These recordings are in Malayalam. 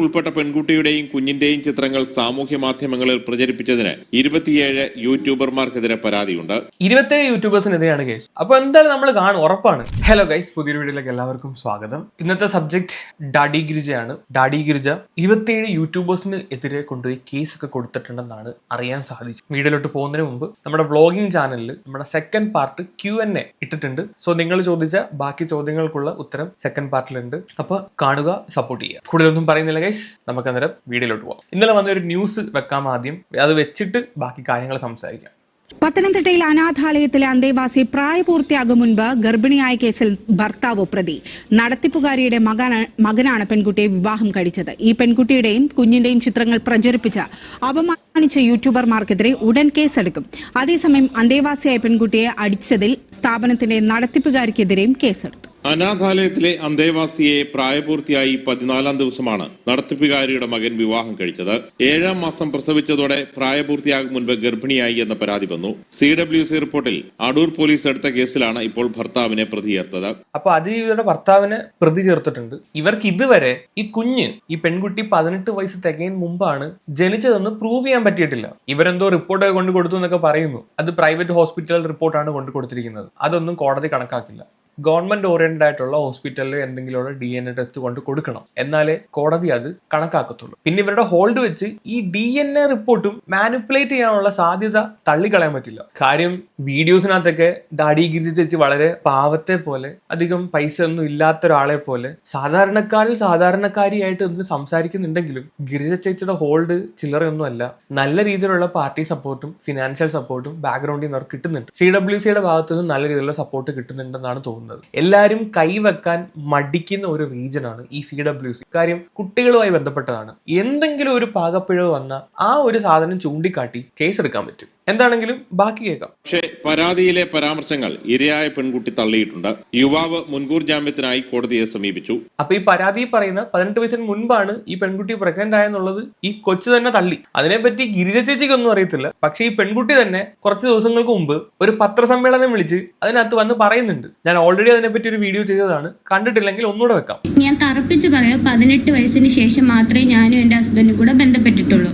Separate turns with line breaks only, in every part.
ഉൾപ്പെട്ട പെൺകുട്ടിയുടെയും കുഞ്ഞിന്റെയും ചിത്രങ്ങൾ സാമൂഹ്യ മാധ്യമങ്ങളിൽ പ്രചരിപ്പിച്ചതിന് ഇരുപത്തിയേഴ് യൂട്യൂബർമാർക്കെതിരെ പരാതിയുണ്ട്.
ഇരുപത്തിയേഴ് യൂട്യൂബേഴ്സിനെതിരെയാണ് കേസ്. അപ്പൊ എന്തായാലും നമ്മൾ കാണും ഉറപ്പാണ്. ഹലോ ഗൈസ് പുതിയൊരു വീഡിയോയിലേക്ക് എല്ലാവർക്കും സ്വാഗതം. ഇന്നത്തെ സബ്ജക്ട് ഡാഡി ഗിരിജയാണ്. ഡാഡി ഗിരിജ ഇരുപത്തിയേഴ് യൂട്യൂബേഴ്സിന് എതിരെ കൊണ്ടുപോയി കേസ് ഒക്കെ കൊടുത്തിട്ടുണ്ടെന്നാണ് അറിയാൻ സാധിച്ചത്. വീഡിയോയിലോട്ട് പോകുന്നതിന് മുമ്പ് നമ്മുടെ വ്ളോഗിംഗ് ചാനലിൽ നമ്മുടെ second part Q N A ഇട്ടിട്ടുണ്ട്. സോ നിങ്ങൾ ചോദിച്ച ബാക്കി ചോദ്യങ്ങൾക്കുള്ള ഉത്തരം സെക്കൻഡ് പാർട്ടിലുണ്ട് അപ്പൊ കാണുക സപ്പോർട്ട് ചെയ്യുക. കൂടുതലൊന്നും പറയുന്നില്ല. ഗൈസ് നമുക്ക് അന്നേരം വീഡിയോയിലോട്ട് പോകാം ഇന്നലെ വന്ന ഒരു ന്യൂസ് വെക്കാം ആദ്യം. അത് വെച്ചിട്ട് ബാക്കി കാര്യങ്ങൾ സംസാരിക്കാം.
പത്തനംതിട്ടയിൽ അനാഥാലയത്തിലെ അന്തേവാസി പ്രായപൂർത്തിയാകും മുൻപ് ഗർഭിണിയായ കേസിൽ ഭർത്താവ് പ്രതി. നടത്തിപ്പുകാരിയുടെ മകന- മകനാണ് പെൺകുട്ടിയെ വിവാഹം കഴിച്ചത്. ഈ പെൺകുട്ടിയുടെയും കുഞ്ഞിന്റെയും ചിത്രങ്ങൾ പ്രചരിപ്പിച്ച അപമാനിച്ച യൂട്യൂബർമാർക്കെതിരെ ഉടൻ കേസെടുക്കും. അതേസമയം അന്തേവാസിയായ പെൺകുട്ടിയെ അടിച്ചതിൽ സ്ഥാപനത്തിന്റെ നടത്തിപ്പുകാരിക്കെതിരെയും കേസെടുത്തു.
അനാഥാലയത്തിലെ അന്തേവാസിയെ പ്രായപൂർത്തിയായി പതിനാലാം ദിവസമാണ് നടത്തിപ്പുകാരിയുടെ മകൻ വിവാഹം കഴിച്ചത്. ഏഴാം മാസം പ്രസവിച്ചതോടെ പ്രായപൂർത്തിയാകും മുൻപ് ഗർഭിണിയായി എന്ന പരാതി വന്നു. സി ഡബ്ല്യു സി റിപ്പോർട്ടിൽ അടൂർ പോലീസ് എടുത്ത കേസിലാണ് ഇപ്പോൾ ഭർത്താവിനെ പ്രതി ചേർത്തത്.
അപ്പൊ അത് ഭർത്താവിനെ പ്രതി ചേർത്തിട്ടുണ്ട്. ഇവർക്ക് ഇതുവരെ ഈ കുഞ്ഞ് ഈ പെൺകുട്ടി പതിനെട്ട് വയസ്സ് തികയും മുമ്പാണ് ജനിച്ചതെന്ന് പ്രൂവ് ചെയ്യാൻ പറ്റിയിട്ടില്ല. ഇവരെന്തോ റിപ്പോർട്ട് കൊണ്ടു കൊടുത്തു എന്നൊക്കെ പറയുന്നു. അത് പ്രൈവറ്റ് ഹോസ്പിറ്റൽ റിപ്പോർട്ടാണ് കൊണ്ടു കൊടുത്തിരിക്കുന്നത് അതൊന്നും കോടതി കണക്കാക്കില്ല. ഗവൺമെന്റ് ഓറിയന്റഡ് ആയിട്ടുള്ള ഹോസ്പിറ്റലിൽ എന്തെങ്കിലും ഡി എൻ എ ടെസ്റ്റ് കൊണ്ട് കൊടുക്കണം. എന്നാലേ കോടതി അത് കണക്കാക്കത്തുള്ളൂ. പിന്നെ ഇവരുടെ ഹോൾഡ് വെച്ച് ഈ ഡി എൻ എ റിപ്പോർട്ടും മാനിപ്പുലേറ്റ് ചെയ്യാനുള്ള സാധ്യത തള്ളിക്കളയാൻ പറ്റില്ല. കാര്യം വീഡിയോസിനകത്തൊക്കെ ഡാഡി ഗിരിജി ചേച്ചി വളരെ പാവത്തെ പോലെ അധികം പൈസ ഒന്നും ഇല്ലാത്ത ഒരാളെ പോലെ സാധാരണക്കാരിൽ സാധാരണക്കാരിയായിട്ട് ഒന്ന് സംസാരിക്കുന്നുണ്ടെങ്കിലും ഗിരിജ ചേച്ചിയുടെ ഹോൾഡ് ചില്ലറയൊന്നും അല്ല. നല്ല രീതിയിലുള്ള പാർട്ടി സപ്പോർട്ടും ഫിനാൻഷ്യൽ സപ്പോർട്ടും ബാക്ക്ഗ്രൗണ്ടിൽ നിന്ന് അവർ കിട്ടുന്നുണ്ട്. സി ഡബ്ല്യു സിയുടെ ഭാഗത്തു നിന്ന് നല്ല രീതിയിലുള്ള സപ്പോർട്ട് കിട്ടുന്നുണ്ടെന്നാണ് തോന്നുന്നത്. എല്ലാവരും കൈവെക്കാൻ മടിക്കുന്ന ഒരു റീജൻ ആണ് ഈ സി ഡബ്ല്യു സി കാര്യം കുട്ടികളുമായി ബന്ധപ്പെട്ടതാണ്. എന്തെങ്കിലും ഒരു പാകപ്പിഴവ് വന്നാൽ ആ ഒരു സാധനം ചൂണ്ടിക്കാട്ടി കേസെടുക്കാൻ പറ്റും. എന്താണെങ്കിലും ബാക്കി കേൾക്കാം.
പക്ഷേ പരാതിയിലെ പരാമർശങ്ങൾ ഇരയായ പെൺകുട്ടി തള്ളിയിട്ടുണ്ട്. യുവാവ് മുൻകൂർ ജാമ്യത്തിനായി കോടതിയെ സമീപിച്ചു.
അപ്പൊ ഈ പരാതി പറയുന്ന പതിനെട്ട് വയസ്സിന് മുൻപാണ് ഈ പെൺകുട്ടി പ്രഗ്നന്റ് ആയെന്നുള്ളത് ഈ കൊച്ചു തന്നെ തള്ളി. അതിനെപ്പറ്റി ഗിരിജ ചേച്ചിക്കൊന്നും അറിയത്തില്ല. പക്ഷെ ഈ പെൺകുട്ടി തന്നെ കുറച്ച് ദിവസങ്ങൾക്ക് മുമ്പ് ഒരു പത്രസമ്മേളനം വിളിച്ച് അതിനകത്ത് വന്ന് പറയുന്നുണ്ട്. ഞാൻ ഓൾറെഡി അതിനെപ്പറ്റി ഒരു വീഡിയോ ചെയ്തതാണ്. കണ്ടിട്ടില്ലെങ്കിൽ ഒന്നുകൂടെ വെക്കാം.
ഞാൻ തറപ്പിച്ച് പറയാം പതിനെട്ട് വയസ്സിന് ശേഷം മാത്രമേ ഞാനും എന്റെ ഹസ്ബൻഡും കൂടെ ബന്ധപ്പെട്ടിട്ടുള്ളൂ.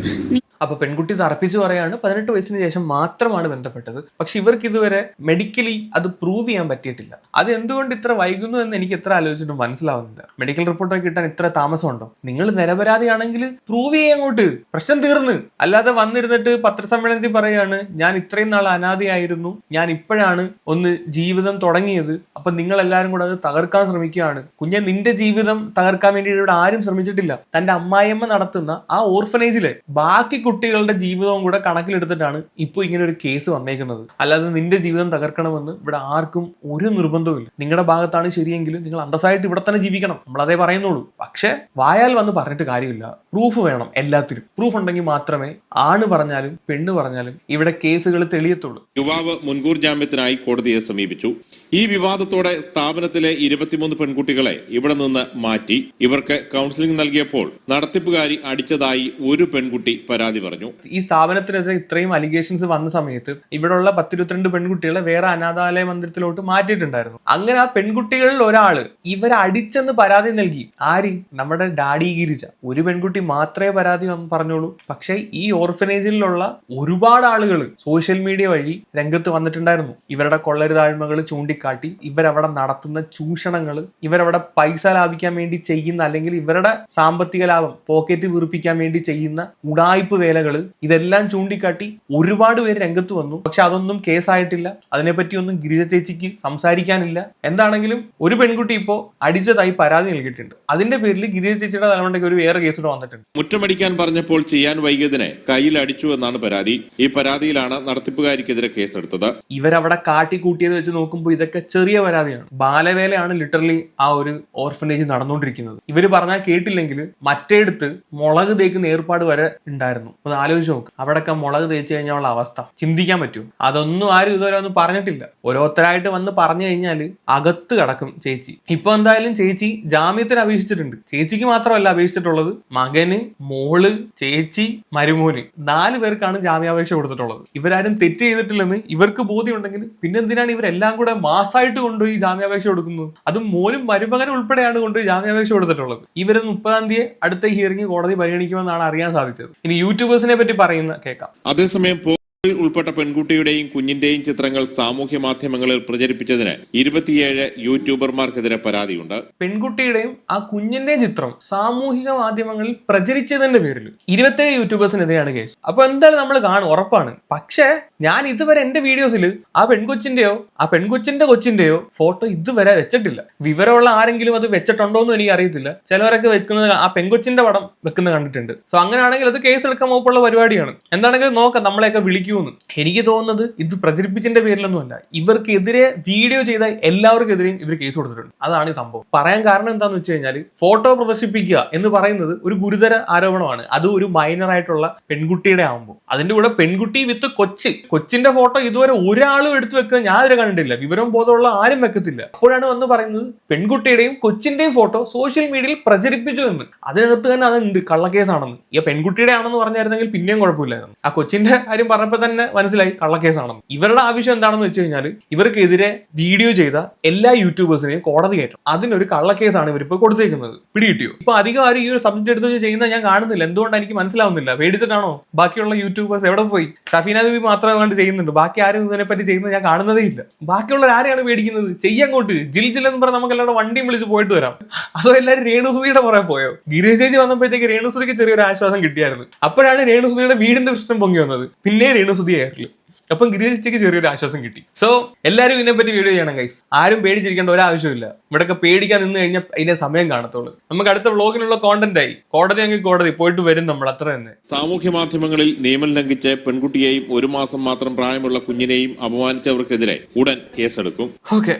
നി-
അപ്പൊ പെൺകുട്ടി തറപ്പിച്ച് പറയാണ്. പതിനെട്ട് വയസ്സിന് ശേഷം മാത്രമാണ് ബന്ധപ്പെട്ടത്. പക്ഷെ ഇവർക്ക് ഇതുവരെ മെഡിക്കലി അത് പ്രൂവ് ചെയ്യാൻ പറ്റിയിട്ടില്ല. അത് എന്തുകൊണ്ട് ഇത്ര വൈകുന്നു എന്ന് എനിക്ക് എത്ര ആലോചിച്ചിട്ടും മനസ്സിലാവുന്നില്ല. മെഡിക്കൽ റിപ്പോർട്ടൊക്കെ കിട്ടാൻ ഇത്ര താമസമുണ്ടോ? നിങ്ങൾ നിരപരാധിയാണെങ്കിൽ പ്രൂവ് ചെയ്യാൻ അങ്ങോട്ട്. പ്രശ്നം തീർന്ന്. അല്ലാതെ വന്നിരുന്നിട്ട് പത്രസമ്മേളനത്തിൽ പറയാണ് ഞാൻ ഇത്രയും നാൾ അനാഥയായിരുന്നു. ഞാൻ ഇപ്പോഴാണ് ഒന്ന് ജീവിതം തുടങ്ങിയത്. അപ്പൊ നിങ്ങൾ എല്ലാവരും കൂടെ അത് തകർക്കാൻ ശ്രമിക്കുകയാണ്. കുഞ്ഞെ നിന്റെ ജീവിതം തകർക്കാൻ വേണ്ടി ഇവിടെ ആരും ശ്രമിച്ചിട്ടില്ല. തന്റെ അമ്മായിയമ്മ നടത്തുന്ന ആ ഓർഫനേജിലെ ബാക്കി കുട്ടികളുടെ ജീവിതവും കൂടെ കണക്കിലെടുത്തിട്ടാണ് ഇപ്പോൾ ഇങ്ങനെ ഒരു കേസ് വന്നേക്കുന്നത്. അല്ലാതെ നിന്റെ ജീവിതം തകർക്കണമെന്ന് ഇവിടെ ആർക്കും ഒരു നിർബന്ധവും നിങ്ങളുടെ ഭാഗത്താണ് ശരിയെങ്കിലും നിങ്ങൾ അന്തസ്സായിട്ട് ഇവിടെ തന്നെ ജീവിക്കണം. നമ്മൾ അതേ പറയുന്നുള്ളൂ. പക്ഷെ വായാൽ വന്ന് പറഞ്ഞിട്ട് കാര്യമില്ല. പ്രൂഫ് വേണം എല്ലാത്തിനും. പ്രൂഫ് ഉണ്ടെങ്കിൽ മാത്രമേ ആണ് പറഞ്ഞാലും പെണ്ണ് പറഞ്ഞാലും ഇവിടെ കേസുകൾ തെളിയത്തുള്ളൂ.
യുവാവ് മുൻകൂർ ജാമ്യത്തിനായി കോടതിയെ സമീപിച്ചു. ഈ വിവാദത്തോടെ സ്ഥാപനത്തിലെ ഇരുപത്തിമൂന്ന് പെൺകുട്ടികളെ ഇവിടെ നിന്ന് മാറ്റി. ഇവർക്ക് കൗൺസിലിംഗ് നൽകിയപ്പോൾ നടത്തിപ്പുകാരി അടിച്ചതായി ഒരു പെൺകുട്ടി പരാതി പറഞ്ഞു.
ഈ സ്ഥാപനത്തിനെതിരെ ഇത്രയും അലിഗേഷൻസ് വന്ന സമയത്ത് ഇവിടെയുള്ള പത്തിരുപത്തിരണ്ട് പെൺകുട്ടികളെ വേറെ അനാഥാലയ മന്ദിരത്തിലോട്ട് മാറ്റിയിട്ടുണ്ടായിരുന്നു. അങ്ങനെ ആ പെൺകുട്ടികളിൽ ഒരാൾ ഇവരെ അടിച്ചെന്ന് പരാതി നൽകി. ആര്? നമ്മുടെ ഡാഡി ഗിരിജ. ഒരു പെൺകുട്ടി മാത്രമേ പരാതി പറഞ്ഞോളൂ. പക്ഷേ ഈ ഓർഫനേജിലുള്ള ഒരുപാട് ആളുകൾ സോഷ്യൽ മീഡിയ വഴി രംഗത്ത് വന്നിട്ടുണ്ടായിരുന്നു. ഇവരുടെ കൊള്ളരുതാഴ്മകൾ ചൂണ്ടിക്കാട്ടി ഇവരവിടെ നടത്തുന്ന ചൂഷണങ്ങൾ ഇവരവിടെ പൈസ ലാഭിക്കാൻ വേണ്ടി ചെയ്യുന്ന അല്ലെങ്കിൽ ഇവരുടെ സാമ്പത്തിക ലാഭം പോക്കറ്റ് വീർപ്പിക്കാൻ വേണ്ടി ചെയ്യുന്ന ഉടായ്പ് വേലകൾ ഇതെല്ലാം ചൂണ്ടിക്കാട്ടി ഒരുപാട് പേര് രംഗത്ത് വന്നു. പക്ഷെ അതൊന്നും കേസായിട്ടില്ല. അതിനെപ്പറ്റി ഒന്നും ഗിരിജ ചേച്ചിക്ക് സംസാരിക്കാനില്ല. എന്താണെങ്കിലും ഒരു പെൺകുട്ടി ഇപ്പോ അടിച്ചതായി പരാതി നൽകിയിട്ടുണ്ട്. അതിന്റെ പേരിൽ ഗിരിജ ചേച്ചിയുടെ തലമുണ്ടയ്ക്ക് ഒരു വേറെ കേസ് കൂടെ വന്നിട്ടുണ്ട്.
മുറ്റമടിക്കാൻ പറഞ്ഞപ്പോൾ ചെയ്യാൻ വൈകിയതിനെ കയ്യിൽ അടിച്ചു എന്നാണ് പരാതി. ഈ പരാതിയിലാണ് നടത്തിപ്പുകാരിക്കെതിരെ കേസെടുത്തത്.
ഇവരവിടെ കാട്ടിക്കൂട്ടിയത് വെച്ച് നോക്കുമ്പോൾ ഇതൊക്കെ ചെറിയ പരാതിയാണ്. ബാലവേലയാണ് ലിറ്ററലി ആ ഒരു ഓർഫനേജ് നടന്നുകൊണ്ടിരിക്കുന്നത്. ഇവർ പറഞ്ഞാൽ കേട്ടില്ലെങ്കിൽ മറ്റേടുത്ത് മുളക് തേക്കുന്ന ഏർപ്പാട് വരെ ഉണ്ടായിരുന്നു. ഒന്ന് ആലോചിച്ച് നോക്ക്. അവിടെയൊക്കെ മുളക് തേച്ച് കഴിഞ്ഞാൽ അവസ്ഥ. ചിന്തിക്കാൻ പറ്റും. അതൊന്നും ആരും ഇതുവരെ ഒന്നും പറഞ്ഞിട്ടില്ല. ഓരോരുത്തരായിട്ട് വന്ന് പറഞ്ഞു കഴിഞ്ഞാൽ അകത്ത് കിടക്കും ചേച്ചി. ഇപ്പൊ എന്തായാലും ചേച്ചി ജാമ്യത്തിന് അപേക്ഷിച്ചിട്ടുണ്ട്. ചേച്ചിക്ക് മാത്രമല്ല അപേക്ഷിച്ചിട്ടുള്ളത് മകന് മോൾ ചേച്ചി മരുമോന്. നാല് പേർക്കാണ് ജാമ്യാപേക്ഷ കൊടുത്തിട്ടുള്ളത്. ഇവരാരും തെറ്റ് ചെയ്തിട്ടില്ലെന്ന് ഇവർക്ക് ബോധ്യമുണ്ടെങ്കിൽ പിന്നെ എന്തിനാണ് ഇവരെല്ലാം കൂടെ മാസമായിട്ട് കൊണ്ടുപോയി ജാമ്യാപേക്ഷ കൊടുക്കുന്നത്? അതും മോനും മരുമകനും ഉൾപ്പെടെയാണ് കൊണ്ടുപോയി ജാമ്യാപേക്ഷ കൊടുത്തിട്ടുള്ളത്. ഇവരൊന്ന് മുപ്പതാം തീയതി അടുത്ത ഹിയറിംഗ് കോടതി പരിഗണിക്കുമെന്നാണ് അറിയാൻ സാധിച്ചത്. ഇനി യൂട്യൂബേഴ്സിനെ പറ്റി പറയുന്ന കേൾക്കാം.
അതേസമയം ഉൾപ്പെട്ട പെൺകുട്ടിയുടെയും കുഞ്ഞിന്റെയും ചിത്രങ്ങൾ സാമൂഹ്യ മാധ്യമങ്ങളിൽ പ്രചരിപ്പിച്ചതിന് ഇരുപത്തിയേഴ് യൂട്യൂബർമാർക്കെതിരെ പരാതിയുണ്ട്.
പെൺകുട്ടിയുടെയും ആ കുഞ്ഞിന്റെയും ചിത്രം സാമൂഹിക മാധ്യമങ്ങളിൽ പ്രചരിച്ചതിന്റെ പേരിൽ ഇരുപത്തിയേഴ് യൂട്യൂബേഴ്സിനെതിരെയാണ് കേസ്. അപ്പൊ എന്തായാലും നമ്മൾ കാണും ഉറപ്പാണ്. പക്ഷേ ഞാൻ ഇതുവരെ എന്റെ വീഡിയോസിൽ ആ പെൺകൊച്ചിന്റെയോ ആ പെൺകൊച്ചിന്റെ കൊച്ചിന്റെയോ ഫോട്ടോ ഇതുവരെ വെച്ചിട്ടില്ല. വിവരമുള്ള ആരെങ്കിലും അത് വെച്ചിട്ടുണ്ടോ എന്ന് എനിക്ക് അറിയത്തില്ല. ചിലവരൊക്കെ വെക്കുന്നത് ആ പെൺകൊച്ചിന്റെ പടം വെക്കുന്നത് കണ്ടിട്ടുണ്ട്. സോ അങ്ങനെയാണെങ്കിൽ അത് കേസ് എടുക്കാൻ വകുപ്പുള്ള പരിപാടിയാണ്. എന്താണെങ്കിലും നോക്കാം നമ്മളെയൊക്കെ വിളിക്കുമെന്ന് എനിക്ക് തോന്നുന്നത് ഇത് പ്രചരിപ്പിച്ചതിന്റെ പേരിലൊന്നുമല്ല. ഇവർക്കെതിരെ വീഡിയോ ചെയ്ത എല്ലാവർക്കെതിരെയും ഇവർ കേസ് കൊടുത്തിട്ടുണ്ട്. അതാണ് ഈ സംഭവം. പറയാൻ കാരണം എന്താന്ന് വെച്ച് കഴിഞ്ഞാൽ ഫോട്ടോ പ്രദർശിപ്പിക്കുക എന്ന് പറയുന്നത് ഒരു ഗുരുതര ആരോപണമാണ്. അത് ഒരു മൈനർ ആയിട്ടുള്ള പെൺകുട്ടിയുടെ ആകുമ്പോൾ അതിന്റെ കൂടെ പെൺകുട്ടി വിത്ത് കൊച്ച്. കൊച്ചിന്റെ ഫോട്ടോ ഇതുവരെ ഒരാളും എടുത്തു വെക്കുക ഞാൻ ഇതുവരെ കണ്ടിട്ടില്ല. വിവരം ബോധമുള്ള ആരും വെക്കത്തില്ല. അപ്പോഴാണ് വന്ന് പറയുന്നത് പെൺകുട്ടിയുടെയും കൊച്ചിന്റെയും ഫോട്ടോ സോഷ്യൽ മീഡിയയിൽ പ്രചരിപ്പിച്ചു എന്ന്. അതിനകത്ത് തന്നെ അതുണ്ട്. കള്ളക്കേസാണെന്ന്. ഈ പെൺകുട്ടിയുടെ ആണെന്ന് പറഞ്ഞായിരുന്നെങ്കിൽ പിന്നെയും കുഴപ്പമില്ലായിരുന്നു. ആ കൊച്ചിന്റെ കാര്യം പറഞ്ഞപ്പോൾ തന്നെ മനസ്സിലായി കള്ളക്കേസാണെന്ന്. ഇവരുടെ ആവശ്യം എന്താണെന്ന് വെച്ച് കഴിഞ്ഞാൽ ഇവർക്കെതിരെ വീഡിയോ ചെയ്ത എല്ലാ യൂട്യൂബേഴ്സിനെയും കോടതി കയറ്റും അതിനൊരു കള്ളക്കേസാണ് ഇവരിപ്പോ കൊടുത്തേക്കുന്നത്. പിടികിട്ടിയോ? ഇപ്പൊ അധികം ആരും ഈ ഒരു സബ്ജക്ട് എടുത്ത് വെച്ച് ചെയ്യുന്നത് ഞാൻ കാണുന്നില്ല. എന്തുകൊണ്ടാണ് എനിക്ക് മനസ്സിലാവുന്നില്ല? പേടിച്ചിട്ടാണോ? ബാക്കിയുള്ള യൂട്യൂബേഴ്സ് എവിടെ പോയി? സഫീന ദേവി മാത്രമേ കണ്ട് ചെയ്യുന്നുണ്ട്. ബാക്കി ആരും ഇതിനെ പറ്റി ചെയ്യുന്നത് ഞാൻ കാണുന്നതേ ഇല്ല. ബാക്കിയുള്ളവർ ആരെയാണ് പേടിക്കുന്നത്? ചെയ്യങ്ങോട്ട് ജിൽ ജിൽ എന്ന് പറഞ്ഞാൽ നമുക്ക് എല്ലാവരും വണ്ടിയും വിളിച്ച് പോയിട്ട് വരാം. അതോ എല്ലാവരും രേണുസുതിയുടെ പുറകെ പോയോ? ഗിരീഷ് ചേച്ചി വന്നപ്പോഴത്തേക്ക് രേണുസുതിക്ക് ചെറിയൊരു ആശ്വാസം കിട്ടിയായിരുന്നു. അപ്പോഴാണ് രേണുസുതിയുടെ വീടിന്റെ പ്രശ്നം പൊങ്ങി വന്നത്. പിന്നെ ആയിരുന്നു അപ്പം ഗിരിജയ്ക്ക് ചെറിയൊരു ആശ്വാസം കിട്ടി. സോ എല്ലാവരും ഇതിനെപ്പറ്റി വീഡിയോ ചെയ്യണം ഗൈസ് ആരും പേടിച്ചിരിക്കേണ്ട ഒരാവശ്യമില്ല ഇവിടെയൊക്കെ പേടിക്കാൻ നിന്ന് കഴിഞ്ഞാൽ അതിന്റെ സമയം കാണത്തുള്ളൂ. നമുക്ക് അടുത്ത വ്ലോഗിനുള്ള കോണ്ടന്റ് ആയി. കോടതി അങ്ങ് കോടതി പോയിട്ട് വരും നമ്മൾ അത്ര തന്നെ.
സാമൂഹ്യ മാധ്യമങ്ങളിൽ നിയമം ലംഘിച്ച് പെൺകുട്ടിയെയും ഒരു മാസം മാത്രം പ്രായമുള്ള കുഞ്ഞിനെയും അപമാനിച്ചവർക്കെതിരെ ഉടൻ കേസെടുക്കും.
ഓക്കെ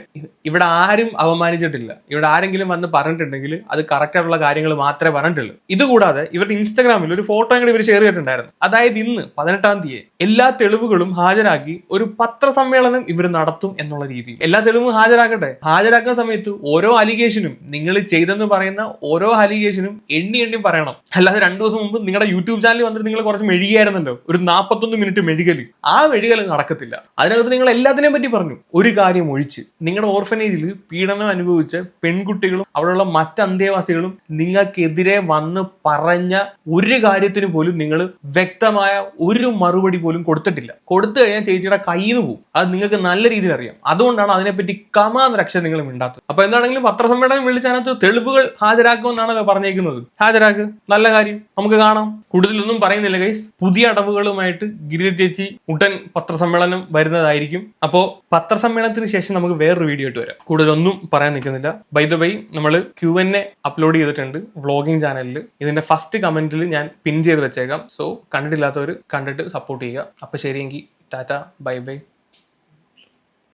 ഇവിടെ ആരും അപമാനിച്ചിട്ടില്ല. ഇവിടെ ആരെങ്കിലും വന്ന് പറഞ്ഞിട്ടുണ്ടെങ്കിൽ അത് കറക്റ്റ് ആയിട്ടുള്ള കാര്യങ്ങൾ മാത്രമേ പറഞ്ഞിട്ടുള്ളൂ. ഇതുകൂടാതെ ഇവരുടെ ഇൻസ്റ്റാഗ്രാമിൽ ഒരു ഫോട്ടോ കൂടി ഇവർ ഷെയർ ചെയ്തിട്ടുണ്ടായിരുന്നു. അതായത് ഇന്ന് പതിനെട്ടാം തീയതി. എല്ലാ തെളിവുകളും ഹാജരാക്കി ഒരു പത്രസമ്മേളനം ഇവർ നടത്തും എന്നുള്ള രീതി എല്ലാ തെളിവും ഹാജരാക്കട്ടെ. ഹാജരാക്കുന്ന സമയത്ത് ഓരോ അലിഗേഷനും നിങ്ങൾ ചെയ്തെന്ന് പറയുന്ന ഓരോ അലിഗേഷനും എണ്ണി എണ്ണി പറയണം. അല്ലാതെ രണ്ടു ദിവസം മുമ്പ് നിങ്ങളുടെ യൂട്യൂബ് ചാനലിൽ വന്നിട്ട് നിങ്ങൾ കുറച്ച് മെഴുകിയായിരുന്നല്ലോ. ഒരു നാൽപ്പത്തൊന്ന് മിനിറ്റ് മെഴുകൽ ആ മെഴുകൽ നടക്കത്തില്ല. അതിനകത്ത് നിങ്ങൾ എല്ലാത്തിനെയും പറ്റി പറഞ്ഞു. ഒരു കാര്യം ഒഴിച്ച് നിങ്ങളുടെ ഓർഫനേജിൽ പീഡനം അനുഭവിച്ച പെൺകുട്ടികളും അവിടെയുള്ള മറ്റ് അന്തേവാസികളും നിങ്ങൾക്കെതിരെ വന്ന് പറഞ്ഞ ഒരു കാര്യത്തിന് പോലും നിങ്ങൾ വ്യക്തമായ ഒരു മറുപടി പോലും കൊടുത്തിട്ടില്ല. കൊടുത്തു കഴിഞ്ഞാൽ ചേച്ചിയുടെ കയ്യിൽ നിന്ന് പോകും അത് നിങ്ങൾക്ക് നല്ല രീതിയിൽ അറിയാം. അതുകൊണ്ടാണ് അതിനെപ്പറ്റി കമാന്ന് രക്ഷ നിങ്ങൾ മിണ്ടാത്തത്. അപ്പൊ എന്താണെങ്കിലും പത്രസമ്മേളനം വിളിച്ചതിനകത്ത് തെളിവുകൾ ഹാജരാക്കുമെന്നാണല്ലോ പറഞ്ഞേക്കുന്നത്. ഹാജരാക്ക്. നല്ല കാര്യം. നമുക്ക് കാണാം. കൂടുതലൊന്നും പറയുന്നില്ല ഗൈസ് പുതിയ അടവുകളുമായിട്ട് ഗിരി ചേച്ചി ഉടൻ പത്രസമ്മേളനം വരുന്നതായിരിക്കും. അപ്പോ പത്രസമ്മേളനത്തിന് ശേഷം നമുക്ക് വേറൊരു വീഡിയോ ഇട്ട് വരാം. കൂടുതലൊന്നും പറയാൻ നിൽക്കുന്നില്ല. ബൈ ദ ബൈ നമ്മൾ ക്യു എൻ എ അപ്ലോഡ് ചെയ്തിട്ടുണ്ട് വ്ളോഗിംഗ് ചാനലിൽ ഇതിന്റെ ഫസ്റ്റ് കമന്റിൽ ഞാൻ പിൻ ചെയ്ത് വെച്ചേക്കാം. സോ കണ്ടിട്ടില്ലാത്തവർ കണ്ടിട്ട് സപ്പോർട്ട് ചെയ്യുക. അപ്പൊ ശരിയെങ്കിൽ ടാറ്റ ബൈ ബൈ